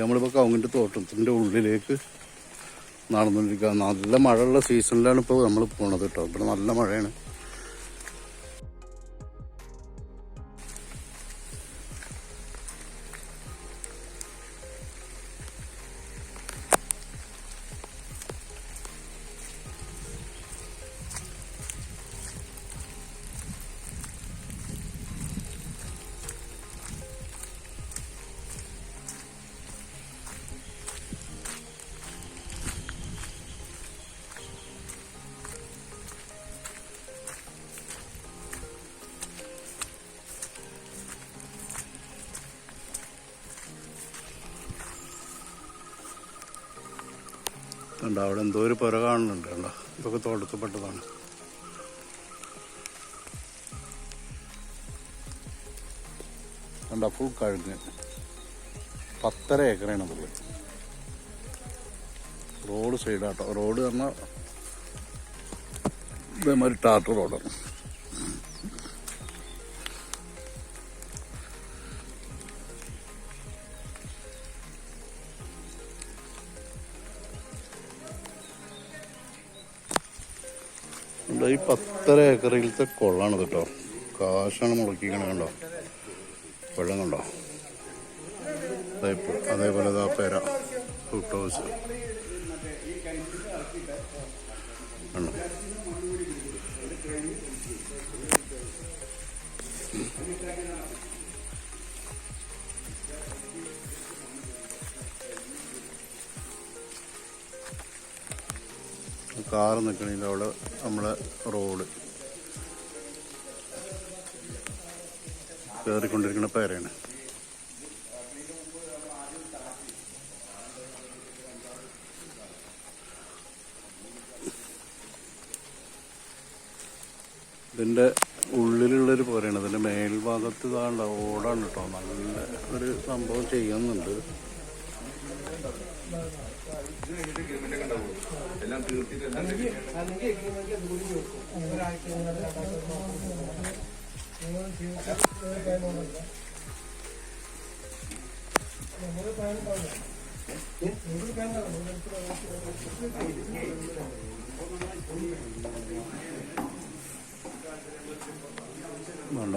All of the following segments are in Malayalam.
നമ്മളിപ്പോൾ കവുങ്ങിന്റെ തോട്ടത്തിന്റെ ഉള്ളിലേക്ക് നടന്നുകൊണ്ടിരിക്കുക നല്ല മഴയുള്ള സീസണിലാണ് ഇപ്പോൾ നമ്മൾ പോണത് കേട്ടോ ഇവിടെ നല്ല മഴയാണ്. കണ്ടോ അവിടെ എന്തോ ഒരു പുര കാണുന്നുണ്ട് കണ്ടോ ഇതൊക്കെ തോട്ടത്തിൽപ്പെട്ടതാണ്. കണ്ടോ ഫുൾ കഴുങ്ങ് പത്തര ഏക്കറാണ് പുള്ളി. റോഡ് സൈഡാട്ടോ റോഡ് പറഞ്ഞാൽ ഇതേമാതിരി ടാറ്റർ റോഡാണ്. കണ്ടോ, ഈ പത്തര ഏക്കറിലത്തെ കൊള്ളാണ് കേട്ടോ. കാശാണ് മുളക്കിക്കണ കണ്ടോ? വെള്ളം കണ്ടോ? അതേപോലെ അതേപോലെ ഇതാ പേര ഫുട്ട് ഹൗസ് കണ്ടോ? കാറ് നിൽക്കണില്ല അവിടെ നമ്മളെ റോഡ്. കയറിക്കൊണ്ടിരിക്കുന്ന പേരാണ് ഇതിന്റെ ഉള്ളിലുള്ളൊരു പോരാണ്. ഇതിന്റെ മേൽഭാഗത്ത് ഇതാണ്ട ഓടാണ് കേട്ടോ. നല്ല ഒരു സംഭവം ചെയ്യുന്നുണ്ട്.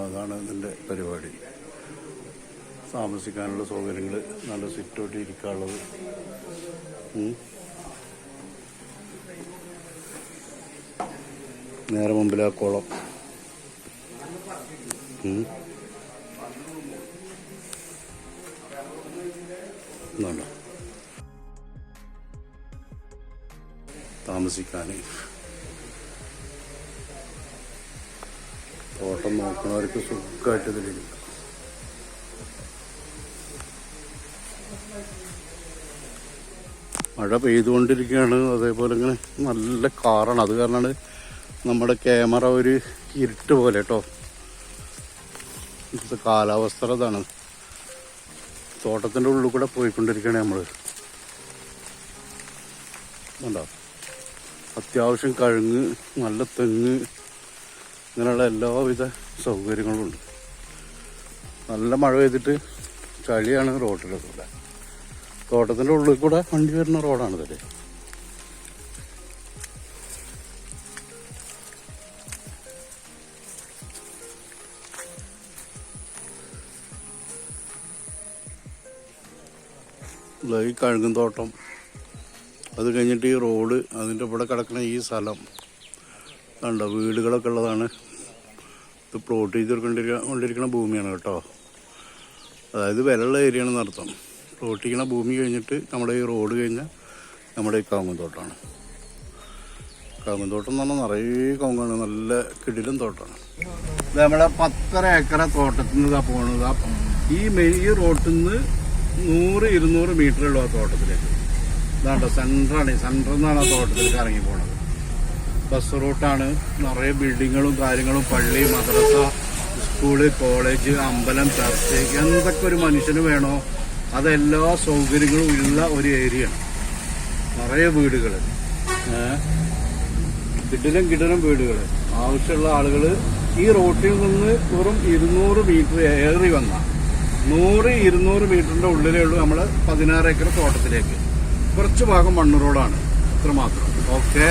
അതാണ് ഇതിന്റെ പരിപാടി. താമസിക്കാനുള്ള സൗകര്യങ്ങൾ നല്ല സിറ്റോട്ടി ഇരിക്കാനുള്ളത്. നേരെ മുമ്പിൽ ആ കുളം. ഇതുണ്ടോ? താമസിക്കാൻ തോട്ടം നോക്കുന്നവർക്ക് സുഖമായിട്ട് ഇതിലിരിക്കാം. മഴ പെയ്തുകൊണ്ടിരിക്കുകയാണ്. അതേപോലെ ഇങ്ങനെ നല്ല കാറാണ്. അത് കാരണമാണ് നമ്മുടെ ക്യാമറ ഒരു ഇരുട്ട് പോലെ കേട്ടോ. ഇപ്പോഴത്തെ കാലാവസ്ഥ അതാണ്. തോട്ടത്തിന്റെ ഉള്ളിൽ കൂടെ പോയിക്കൊണ്ടിരിക്കുകയാണ് നമ്മൾ ഉണ്ടോ അത്യാവശ്യം കഴുങ്ങ് നല്ല തെങ്ങ് ഇങ്ങനെയുള്ള എല്ലാവിധ സൗകര്യങ്ങളും ഉണ്ട്. നല്ല മഴ പെയ്തിട്ട് ചളിയാണ് റോഡിലൊക്കെ കൂടെ തോട്ടത്തിന്റെ ഉള്ളിൽ കൂടെ വണ്ടി വരുന്ന റോഡാണ് ഇതല്ലേ ഇതാ ഈ കഴുകും തോട്ടം. അത് കഴിഞ്ഞിട്ട് ഈ റോഡ് അതിന്റെ ഇവിടെ കിടക്കുന്ന ഈ സ്ഥലം. കണ്ടോ വീടുകളൊക്കെ ഉള്ളതാണ്. ഇത് പ്ലോട്ട് ചെയ്ത് കൊണ്ടിരിക്കുന്ന ഭൂമിയാണ് കേട്ടോ. അതായത് വിലയുള്ള ഏരിയയാണെന്ന് അർത്ഥം പ്ലോട്ടിക്കണ ഭൂമി കഴിഞ്ഞിട്ട് നമ്മുടെ ഈ റോഡ് കഴിഞ്ഞാൽ നമ്മുടെ ഈ കാവുന്തോട്ടമാണ് കാവുന്തോട്ടം എന്ന് പറഞ്ഞാൽ നിറയെ കവുങ്ങാണ് നല്ല കിടിലും തോട്ടമാണ് ഇത് നമ്മളെ പത്തര ഏക്കറ തോട്ടത്തിൽ നിന്ന് പോണത്. ഈ മെയിൻ ഈ റോട്ടിൽ നിന്ന് നൂറ് ഇരുന്നൂറ് മീറ്റർ ഉള്ളൂ ആ തോട്ടത്തിലേക്ക്. ഇതാണ്ടോ സെന്ററാണ് സെന്ററിൽ നിന്നാണ് ആ തോട്ടത്തിലേക്ക് ഇറങ്ങി പോണത്. ബസ് റൂട്ടാണ് നിറയെ ബിൽഡിങ്ങുകളും കാര്യങ്ങളും പള്ളി മദ്രസ സ്കൂൾ കോളേജ് അമ്പലം ചർച്ച് എന്തൊക്കെ ഒരു മനുഷ്യന് വേണോ അതെല്ലാ സൗകര്യങ്ങളും ഉള്ള ഒരു ഏരിയയാണ് നിറയെ വീടുകൾ കിടിലും കിടിലും വീടുകൾ ആവശ്യമുള്ള ആളുകൾ ഈ റോട്ടിൽ നിന്ന് വെറും ഇരുന്നൂറ് മീറ്റർ ഏറി വന്ന. നൂറ് ഇരുന്നൂറ് മീറ്ററിന്റെ ഉള്ളിലേ ഉള്ളൂ നമ്മൾ പതിനാറ് ഏക്കർ തോട്ടത്തിലേക്ക്. കുറച്ച് ഭാഗം മണ്ണ് റോഡാണ് അത്രമാത്രം ഓക്കെ?